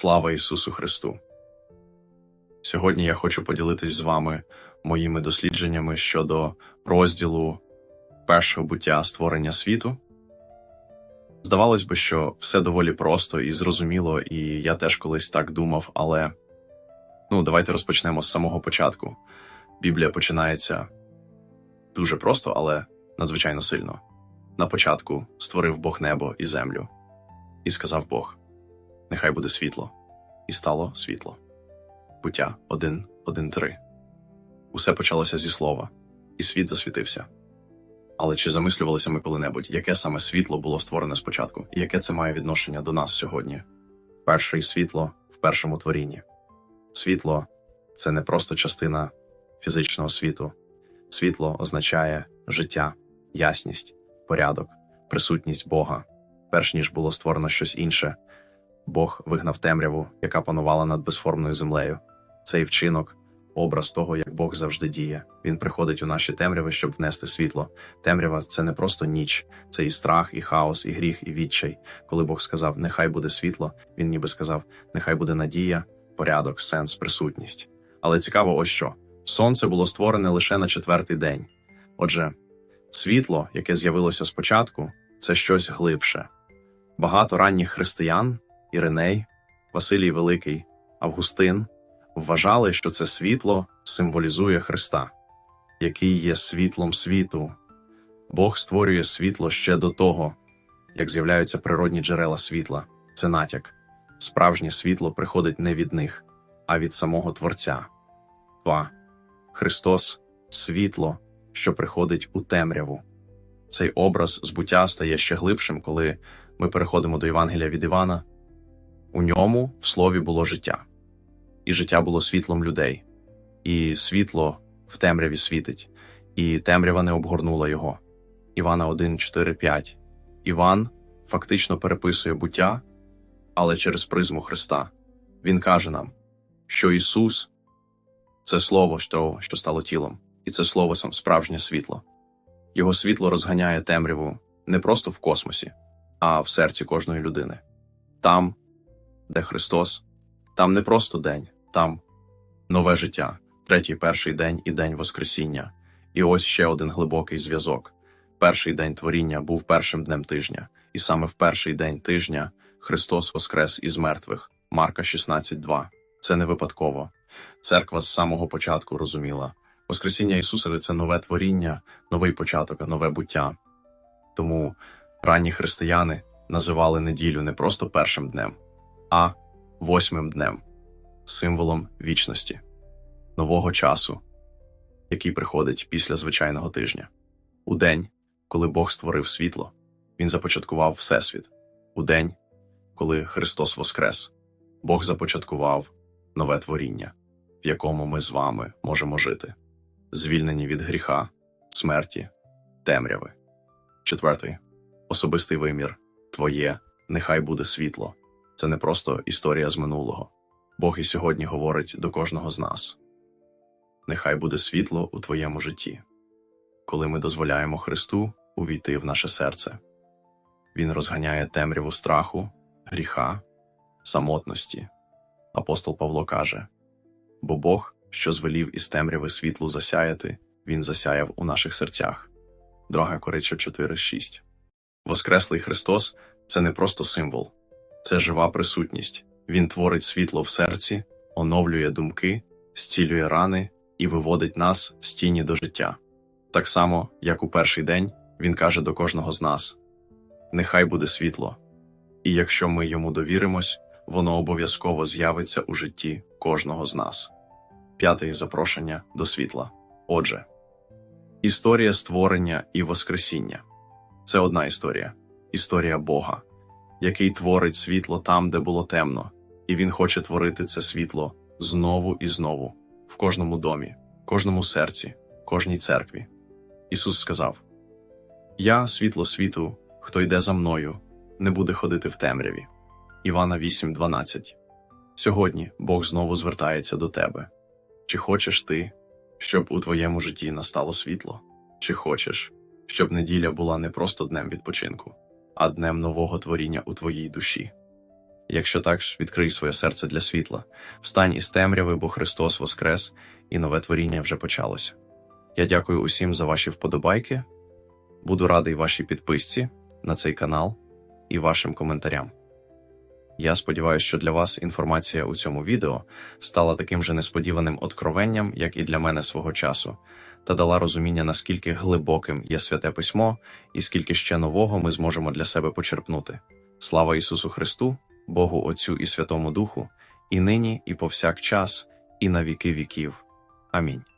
Слава Ісусу Христу! Сьогодні я хочу поділитись з вами моїми дослідженнями щодо розділу першого буття створення світу. Здавалось би, що все доволі просто і зрозуміло, і я теж колись так думав, але ну, давайте розпочнемо з самого початку. Біблія починається дуже просто, але надзвичайно сильно. На початку створив Бог небо і землю, і сказав Бог: Нехай буде світло, і стало світло. Буття 1, 1, 3. Усе почалося зі слова, і світ засвітився. Але чи замислювалися ми коли-небудь, яке саме світло було створене спочатку, і яке це має відношення до нас сьогодні? Перше світло в першому творінні. Світло це не просто частина фізичного світу. Світло означає життя, ясність, порядок, присутність Бога. Перш ніж було створено щось інше, Бог вигнав темряву, яка панувала над безформною землею. Цей вчинок образ того, як Бог завжди діє. Він приходить у наші темряви, щоб внести світло. Темрява це не просто ніч, це і страх, і хаос, і гріх, і відчай. Коли Бог сказав, нехай буде світло, він ніби сказав, нехай буде надія, порядок, сенс, присутність. Але цікаво, ось що сонце було створене лише на четвертий день. Отже, світло, яке з'явилося спочатку, це щось глибше. Багато ранніх християн, Іриней, Василій Великий, Августин вважали, що це світло символізує Христа, який є світлом світу. Бог створює світло ще до того, як з'являються природні джерела світла. Це натяк. Справжнє світло приходить не від них, а від самого Творця. 2. Христос світло, що приходить у темряву. Цей образ збуття стає ще глибшим, коли ми переходимо до Євангелія від Івана. У ньому в слові було життя, і життя було світлом людей, і світло в темряві світить, і темрява не обгорнула його. Івана 1, 4, 5. Іван фактично переписує буття, але через призму Христа. Він каже нам, що Ісус це Слово, що, що стало тілом, і це Слово сам справжнє світло. Його світло розганяє темряву не просто в космосі, а в серці кожної людини. Там, де Христос, там не просто день, там нове життя, третій перший день і день Воскресіння. І ось ще один глибокий зв'язок. Перший день творіння був першим днем тижня, і саме в перший день тижня Христос воскрес із мертвих. Марка 16.2. Це не випадково. Церква з самого початку розуміла. Воскресіння Ісуса це нове творіння, новий початок, нове буття. Тому ранні християни називали неділю не просто першим днем, а восьмим днем, символом вічності, нового часу, який приходить після звичайного тижня. У день, коли Бог створив світло, Він започаткував Всесвіт. У день, коли Христос Воскрес, Бог започаткував нове творіння, в якому ми з вами можемо жити, звільнені від гріха, смерті, темряви. Четвертий особистий вимір Твоє, нехай буде світло. Це не просто історія з минулого. Бог і сьогодні говорить до кожного з нас. Нехай буде світло у твоєму житті, коли ми дозволяємо Христу увійти в наше серце. Він розганяє темряву страху, гріха, самотності. Апостол Павло каже: Бо Бог, що звелів із темряви світлу засяяти, Він засяяв у наших серцях. Друга Корича 4.6 Воскреслий Христос це не просто символ, це жива присутність. Він творить світло в серці, оновлює думки, зцілює рани і виводить нас з тіні до життя. Так само, як у перший день, він каже до кожного з нас: Нехай буде світло, і якщо ми йому довіримось, воно обов'язково з'явиться у житті кожного з нас. П'яте запрошення до світла. Отже, історія створення і Воскресіння це одна історія історія Бога, який творить світло там, де було темно, і Він хоче творити це світло знову і знову, в кожному домі, кожному серці, кожній церкві. Ісус сказав: Я світло світу, хто йде за мною, не буде ходити в темряві. Івана 8:12 Сьогодні Бог знову звертається до тебе. Чи хочеш ти, щоб у твоєму житті настало світло? Чи хочеш, щоб неділя була не просто днем відпочинку, а днем нового творіння у твоїй душі? Якщо так, ж, відкрий своє серце для світла. Встань із темряви, бо Христос воскрес, і нове творіння вже почалося. Я дякую усім за ваші вподобайки. Буду радий вашій підписці на цей канал і вашим коментарям. Я сподіваюся, що для вас інформація у цьому відео стала таким же несподіваним откровенням, як і для мене свого часу, та дала розуміння, наскільки глибоким є святе письмо і скільки ще нового ми зможемо для себе почерпнути. Слава Ісусу Христу, Богу Отцю і Святому Духу, і нині, і повсякчас, і на віки віків. Амінь.